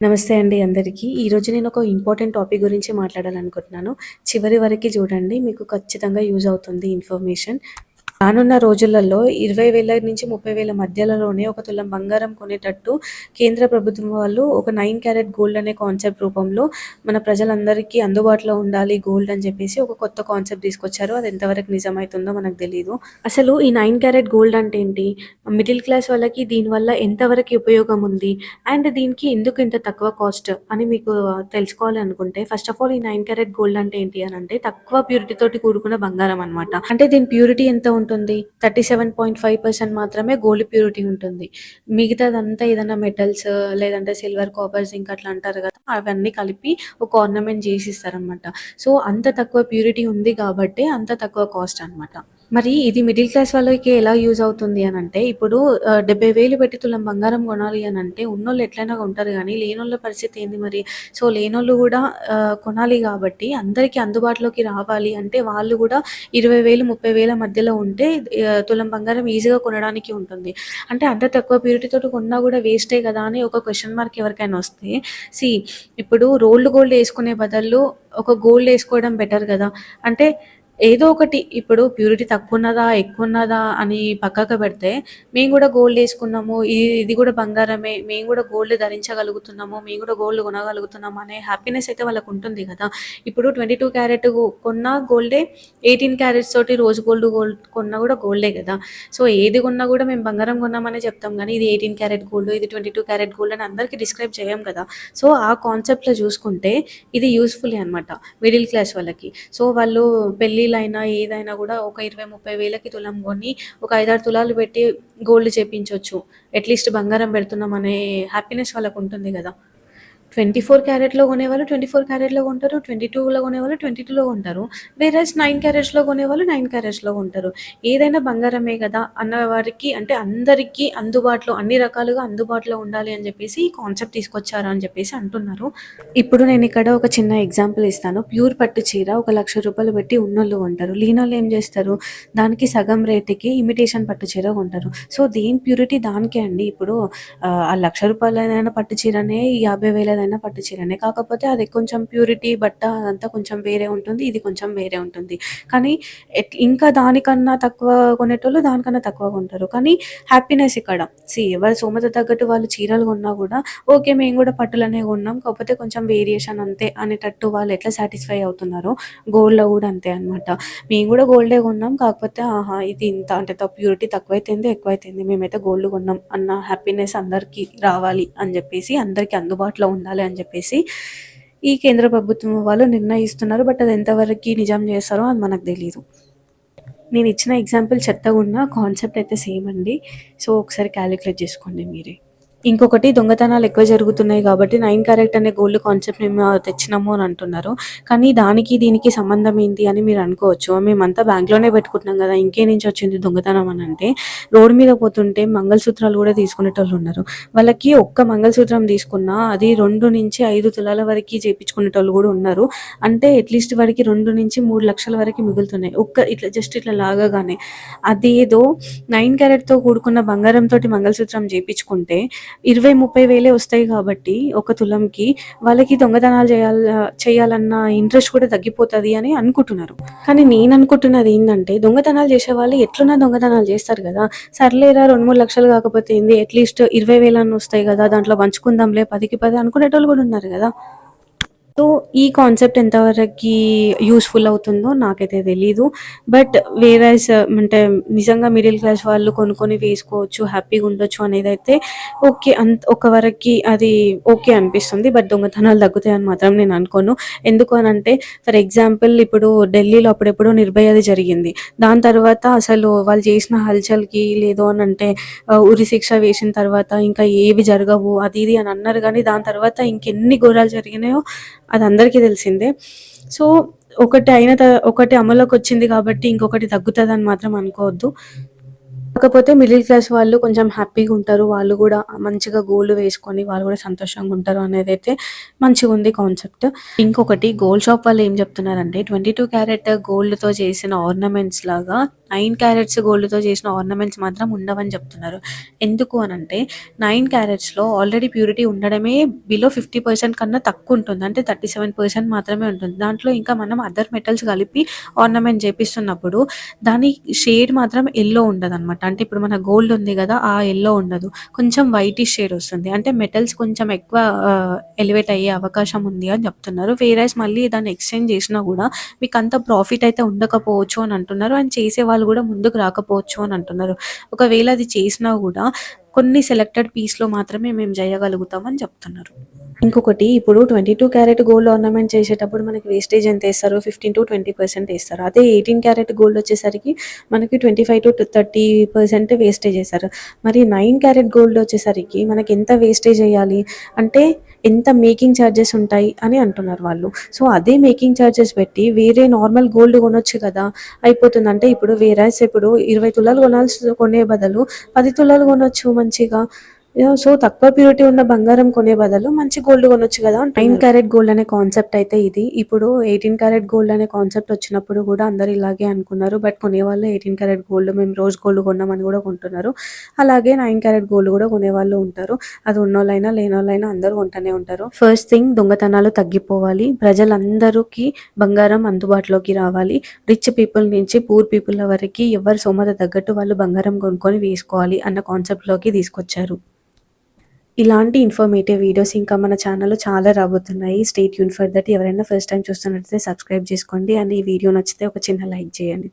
నమస్తే అండి అందరికీ. ఈరోజు నేను ఒక ఇంపార్టెంట్ టాపిక్ గురించి మాట్లాడాలనుకుంటున్నాను. చివరి వరకు చూడండి. మీకు ఖచ్చితంగా యూజ్ అవుతుంది ఇన్ఫర్మేషన్. రానున్న రోజులలో ఇరవై వేల నుంచి ముప్పై వేల మధ్యలోనే ఒక తులం బంగారం కొనేటట్టు కేంద్ర ప్రభుత్వం వాళ్ళు ఒక నైన్ క్యారెట్ గోల్డ్ అనే కాన్సెప్ట్ రూపంలో మన ప్రజలందరికీ అందుబాటులో ఉండాలి గోల్డ్ అని చెప్పేసి ఒక కొత్త కాన్సెప్ట్ తీసుకొచ్చారు. అది ఎంతవరకు నిజమైతుందో మనకు తెలియదు అసలు ఈ నైన్ క్యారెట్ గోల్డ్ అంటే ఏంటి? మిడిల్ క్లాస్ వాళ్ళకి దీనివల్ల ఎంతవరకు ఉపయోగం ఉంది? అండ్ దీనికి ఎందుకు ఇంత తక్కువ కాస్ట్ అని మీకు తెలుసుకోవాలి అనుకుంటే ఫస్ట్ ఆఫ్ ఆల్ ఈ నైన్ క్యారెట్ గోల్డ్ అంటే ఏంటి అని అంటే తక్కువ ప్యూరిటీ తోటి కూడుకున్న బంగారం అన్నమాట. అంటే దీని ప్యూరిటీ ఎంత ఉంటుంది? 37.5% మాత్రమే గోల్డ్ ప్యూరిటీ ఉంటుంది. మిగతాదంతా ఏదైనా మెటల్స్ లేదంటే సిల్వర్, కాపర్, జింక్ అట్లా అంటారు కదా! అవన్నీ కలిపి ఒక ఆర్నమెంట్ చేసి ఇస్తారన్నమాట. సో అంత తక్కువ ప్యూరిటీ ఉంది కాబట్టి అంత తక్కువ కాస్ట్ అన్నమాట. మరి ఇది మిడిల్ క్లాస్ వాళ్ళకి ఎలా యూజ్ అవుతుంది అని అంటే ఇప్పుడు డెబ్బై వేలు పెట్టి తులం బంగారం కొనాలి అని అంటే ఉన్నోళ్ళు ఎట్లైనా కొంటారు కానీ లేనోళ్ళ పరిస్థితి ఏంది మరి? సో లేనోళ్ళు కూడా కొనాలి కాబట్టి అందరికీ అందుబాటులోకి రావాలి అంటే వాళ్ళు కూడా ఇరవై వేలు ముప్పై వేల మధ్యలో ఉంటే తులం బంగారం ఈజీగా కొనడానికి ఉంటుంది. అంటే అంత తక్కువ ప్యూరిటీతో కొన్నా కూడా వేస్టే కదా! అని ఒక క్వశ్చన్ మార్క్ ఎవరికైనా వస్తే సీ ఇప్పుడు రోల్డ్ గోల్డ్ వేసుకునే బదులు ఒక గోల్డ్ వేసుకోవడం బెటర్ కదా అంటే ఏదో ఒకటి ఇప్పుడు ప్యూరిటీ తక్కువ ఉన్నదా ఎక్కువ ఉన్నదా అని పక్కకు పెడితే మేము కూడా గోల్డ్ వేసుకున్నాము ఇది కూడా బంగారమే. మేము కూడా గోల్డ్ ధరించగలుగుతున్నాము. మేము కూడా గోల్డ్ కొనగలుగుతున్నాము అనే హ్యాపీనెస్ అయితే వాళ్ళకుంటుంది కదా ఇప్పుడు 22 క్యారెట్ కొన్నా గోల్డే, 18 క్యారెట్స్ తోటి రోజు గోల్డ్ గోల్డ్ కొన్నా కూడా గోల్డే కదా సో ఏది కొన్నా కూడా మేము బంగారం కొన్నామనే చెప్తాం కానీ ఇది 18 క్యారెట్ గోల్డ్, ఇది 22 క్యారెట్ గోల్డ్ అని అందరికీ డిస్క్రైబ్ చేయం కదా! సో ఆ కాన్సెప్ట్‌లో చూసుకుంటే ఇది యూస్ఫుల్ అన్నమాట మిడిల్ క్లాస్ వాళ్ళకి. సో వాళ్ళు పెళ్ళిళ్ళైనా ఏదైనా కూడా ఒక 20, 30 వేలకి తులం కొని ఒక 5, 6 తులాలు పెట్టి గోల్డ్ చేపించొచ్చు. అట్‌లీస్ట్ బంగారం పెడుతున్నాం అనే హ్యాపీనెస్ వాళ్ళకి ఉంటుంది కదా ట్వంటీ ఫోర్ క్యారెట్‌లో కొనేవాళ్ళు 24 క్యారెట్‌లో కొంటారు. 22లో కొనేవాళ్ళు 22లో కొంటారు. వేరేస్ నైన్ క్యారెట్స్‌లో కొనేవాళ్ళు నైన్ క్యారెట్స్‌లో కొంటారు. ఏదైనా బంగారమే కదా అన్న వారికి అంటే అందరికీ అందుబాటులో అన్ని రకాలుగా అందుబాటులో ఉండాలి అని చెప్పేసి ఈ కాన్సెప్ట్ తీసుకొచ్చారు అని చెప్పేసి అంటున్నారు. ఇప్పుడు నేను ఇక్కడ ఒక చిన్న ఎగ్జాంపుల్ ఇస్తాను. ప్యూర్ పట్టు చీర ఒక లక్ష రూపాయలు పెట్టి ఉన్నోళ్ళు కొంటారు. లీనోళ్ళు ఏం చేస్తారు? దానికి సగం రేటుకి ఇమిటేషన్ పట్టు చీర కొంటారు. సో దేని ప్యూరిటీ దానికే అండి. ఇప్పుడు ఆ లక్ష రూపాయలైన పట్టు చీరనే ఏదైనా పట్టు చీరనే. కాకపోతే అది కొంచెం ప్యూరిటీ బట్ట అదంతా కొంచెం వేరే ఉంటుంది. ఇది కొంచెం వేరే ఉంటుంది. కానీ ఇంకా దానికన్నా తక్కువ కొనేటోళ్ళు దానికన్నా తక్కువ కొంటారు. కానీ హ్యాపీనెస్ ఇక్కడ. సీ ఎవరి సోమత తగ్గట్టు వాళ్ళు చీరలు కొన్నా కూడా ఓకే. మేము కూడా పట్టులనే కొన్నాం. కాకపోతే కొంచెం వేరియేషన్ అంతే అనేటట్టు వాళ్ళు ఎట్లా సాటిస్ఫై అవుతున్నారో గోల్డ్‌లో కూడా అంతే అన్నమాట. మేము కూడా గోల్డే కొన్నాం. కాకపోతే ఆహా! ఇది ఇంత అంటే త ప్యూరిటీ తక్కువైతేంది, ఎక్కువైతేంది మేమైతే గోల్డ్ కొన్నాం అన్న హ్యాపీనెస్ అందరికీ రావాలి అని చెప్పేసి అందరికీ అందుబాటులో ఉండాలి అని చెప్పేసి ఈ కేంద్ర ప్రభుత్వం వాళ్ళు నిర్ణయిస్తున్నారు. బట్ అది ఎంతవరకి నిజం చేస్తారో అది మనకు తెలియదు నేను ఇచ్చిన ఎగ్జాంపుల్ చెత్తగా ఉన్న కాన్సెప్ట్ అయితే సేమ్ అండి. సో ఒకసారి క్యాలిక్యులేట్ చేసుకోండి మీరే. ఇంకొకటి దొంగతనాలు ఎక్కువ జరుగుతున్నాయి కాబట్టి నైన్ క్యారెక్ట్ అనే గోల్డ్ కాన్సెప్ట్ మేము తెచ్చినాము అని అంటున్నారు. కానీ దానికి దీనికి సంబంధం ఏంటి అని మీరు అనుకోవచ్చు. మేమంతా బ్యాంక్‌లోనే పెట్టుకుంటున్నాం కదా ఇంకే నుంచి వచ్చింది దొంగతనం అని అంటే రోడ్ మీద పోతుంటే మంగళసూత్రాలు కూడా తీసుకునేటోళ్ళు ఉన్నారు. వాళ్ళకి ఒక్క మంగళసూత్రం తీసుకున్నా అది 2-5 తులాల వరకు చేపించుకునేటోళ్ళు కూడా ఉన్నారు. అంటే అట్‌లీస్ట్ వాడికి 2-3 లక్షల వరకు మిగులుతున్నాయి. ఒక్క ఇట్లా జస్ట్ ఇట్లా లాగగానే. అదేదో నైన్ క్యారెట్‌తో కూడుకున్న బంగారంతో మంగళసూత్రం చేపించుకుంటే 20, 30 వేలే వస్తాయి కాబట్టి ఒక తులంకి వాళ్ళకి దొంగతనాలు చేయాల చేయాలన్న ఇంట్రెస్ట్ కూడా తగ్గిపోతది అని అనుకుంటున్నారు. కానీ నేను అనుకుంటున్నది ఏంటంటే దొంగతనాలు చేసే వాళ్ళు ఎట్లున్నా దొంగతనాలు చేస్తారు కదా. సర్లేరా 2, 3 లక్షలు కాకపోతే ఏంది? అట్‌లీస్ట్ 20,000 అన్నా వస్తాయి కదా. దాంట్లో పంచుకుందాంలే 10కి 10 అనుకునేటోళ్ళు కూడా ఉన్నారు కదా. సో ఈ కాన్సెప్ట్ ఎంతవరకి యూస్ఫుల్ అవుతుందో నాకైతే తెలీదు. బట్ వేరైస్ అంటే నిజంగా మిడిల్ క్లాస్ వాళ్ళు కొనుక్కొని వేసుకోవచ్చు. హ్యాపీగా ఉండొచ్చు అనేది అయితే ఓకే. అంత ఒక వరకి అది ఓకే అనిపిస్తుంది. బట్ దొంగతనాలు తగ్గుతాయని మాత్రం నేను అనుకోను. ఎందుకు అని అంటే ఫర్ ఎగ్జాంపుల్ ఇప్పుడు ఢిల్లీలో అప్పుడెప్పుడు నిర్భయది జరిగింది. దాని తర్వాత అసలు వాళ్ళు చేసిన హల్చల్‌కి లేదు అని అంటే ఉరి శిక్ష వేసిన తర్వాత ఇంకా ఏవి జరగవు అది ఇది అని అన్నారు కానీ దాని తర్వాత ఇంకెన్ని ఘోరాలు జరిగినాయో అది అందరికీ తెలిసిందే. సో ఒకటి అయిన ఒకటి అమల్లోకి వచ్చింది కాబట్టి ఇంకొకటి తగ్గుతదని మాత్రం అనుకోవద్దు. కాకపోతే మిడిల్ క్లాస్ వాళ్ళు కొంచెం హ్యాపీగా ఉంటారు. వాళ్ళు కూడా మంచిగా గోల్డ్ వేసుకొని వాళ్ళు కూడా సంతోషంగా ఉంటారు అనేది అయితే మంచిగా ఉంది కాన్సెప్ట్. ఇంకొకటి గోల్డ్ షాప్ వాళ్ళు ఏం చెప్తున్నారంటే ట్వంటీ టూ క్యారెట్ గోల్డ్తో చేసిన ఆర్నమెంట్స్ లాగా నైన్ క్యారెట్స్ గోల్డ్తో చేసిన ఆర్నమెంట్స్ మాత్రం ఉండవని చెప్తున్నారు. ఎందుకు అని అంటే నైన్ క్యారెట్స్లో ఆల్రెడీ ప్యూరిటీ ఉండడమే బిలో ఫిఫ్టీ పర్సెంట్ కన్నా తక్కువ ఉంటుంది. అంటే థర్టీ సెవెన్ పర్సెంట్ మాత్రమే ఉంటుంది. దాంట్లో ఇంకా మనం అదర్ మెటల్స్ కలిపి ఆర్నమెంట్ చేపిస్తున్నప్పుడు దాని షేడ్ మాత్రం ఎల్లో ఉండదు అనమాట అంటే ఇప్పుడు మన గోల్డ్ ఉంది కదా ఆ ఎల్లో ఉండదు. కొంచెం వైటిష్ షేడ్ వస్తుంది. అంటే మెటల్స్ కొంచెం ఎక్కువ ఎలివేట్ అయ్యే అవకాశం ఉంది అని చెప్తున్నారు. వేరేస్ మళ్ళీ దాన్ని ఎక్స్చేంజ్ చేసినా కూడా మీకు అంత ప్రాఫిట్ అయితే ఉండకపోవచ్చు అని అంటున్నారు. అండ్ చేసే వాళ్ళు కూడా ముందుకు రాకపోవచ్చు అని అంటున్నారు. ఒకవేళ అది చేసినా కూడా కొన్ని సెలెక్టెడ్ పీస్లో మాత్రమే మేము చేయగలుగుతామని చెప్తున్నారు. ఇంకొకటి ఇప్పుడు twenty two carat gold ornament చేసేటప్పుడు మనకి వేస్టేజ్ ఎంత వేస్తారు? ఫిఫ్టీన్ టు ట్వంటీ పర్సెంట్ వేస్తారు. అదే ఎయిటీన్ క్యారెట్ గోల్డ్ వచ్చేసరికి మనకి twenty five to thirty percent wastage వేస్తారు. మరి నైన్ క్యారెట్ గోల్డ్ వచ్చేసరికి మనకి ఎంత వేస్టేజ్ వేయాలి? అంటే ఎంత మేకింగ్ ఛార్జెస్ ఉంటాయి? అని అంటున్నారు వాళ్ళు. సో అదే మేకింగ్ ఛార్జెస్ పెట్టి వేరే నార్మల్ గోల్డ్ కొనొచ్చు కదా? అయిపోతుంది అంటే ఇప్పుడు వేరే ఇప్పుడు ఇరవై తులాలు కొనాల్సి కొనే బదులు పది తులాలు కొనొచ్చు మంచిగా. సో తక్కువ ప్యూరిటీ ఉన్న బంగారం కొనే బదులు మంచి గోల్డ్ కొనొచ్చు కదా నైన్ క్యారెట్ గోల్డ్ అనే కాన్సెప్ట్ అయితే ఇది. ఇప్పుడు ఎయిటీన్ క్యారెట్ గోల్డ్ అనే కాన్సెప్ట్ వచ్చినప్పుడు కూడా అందరు ఇలాగే అనుకున్నారు. బట్ కొనేవాళ్ళు ఎయిటీన్ క్యారెట్ గోల్డ్ మేము రోజ్ గోల్డ్ కొన్నామని కూడా కొంటున్నారు. అలాగే నైన్ క్యారెట్ గోల్డ్ కూడా కొనేవాళ్ళు ఉంటారు. అది ఉన్నోళ్ళైనా లేనోళ్ళైనా అందరూ కొంటూనే ఉంటారు. ఫస్ట్ థింగ్ దొంగతనాలు తగ్గిపోవాలి. ప్రజలందరికీ బంగారం అందుబాటులోకి రావాలి. రిచ్ పీపుల్ నుంచి పూర్ పీపుల్ వరకు ఎవరి సోమత తగ్గట్టు వాళ్ళు బంగారం కొనుక్కొని వేసుకోవాలి అన్న కాన్సెప్ట్లోకి తీసుకొచ్చారు. ఇలాంటి ఇన్ఫర్మేటివ్ వీడియోస్ ఇంకా మన ఛానల్లో చాలా రాబోతున్నాయి. స్టేట్ యూన్ ఫర్ దట్ ఎవరైనా ఫస్ట్ టైం చూస్తున్నట్లయితే సబ్స్క్రైబ్ చేసుకోండి. అండ్ ఈ వీడియో నచ్చితే ఒక చిన్న లైక్ చేయండి.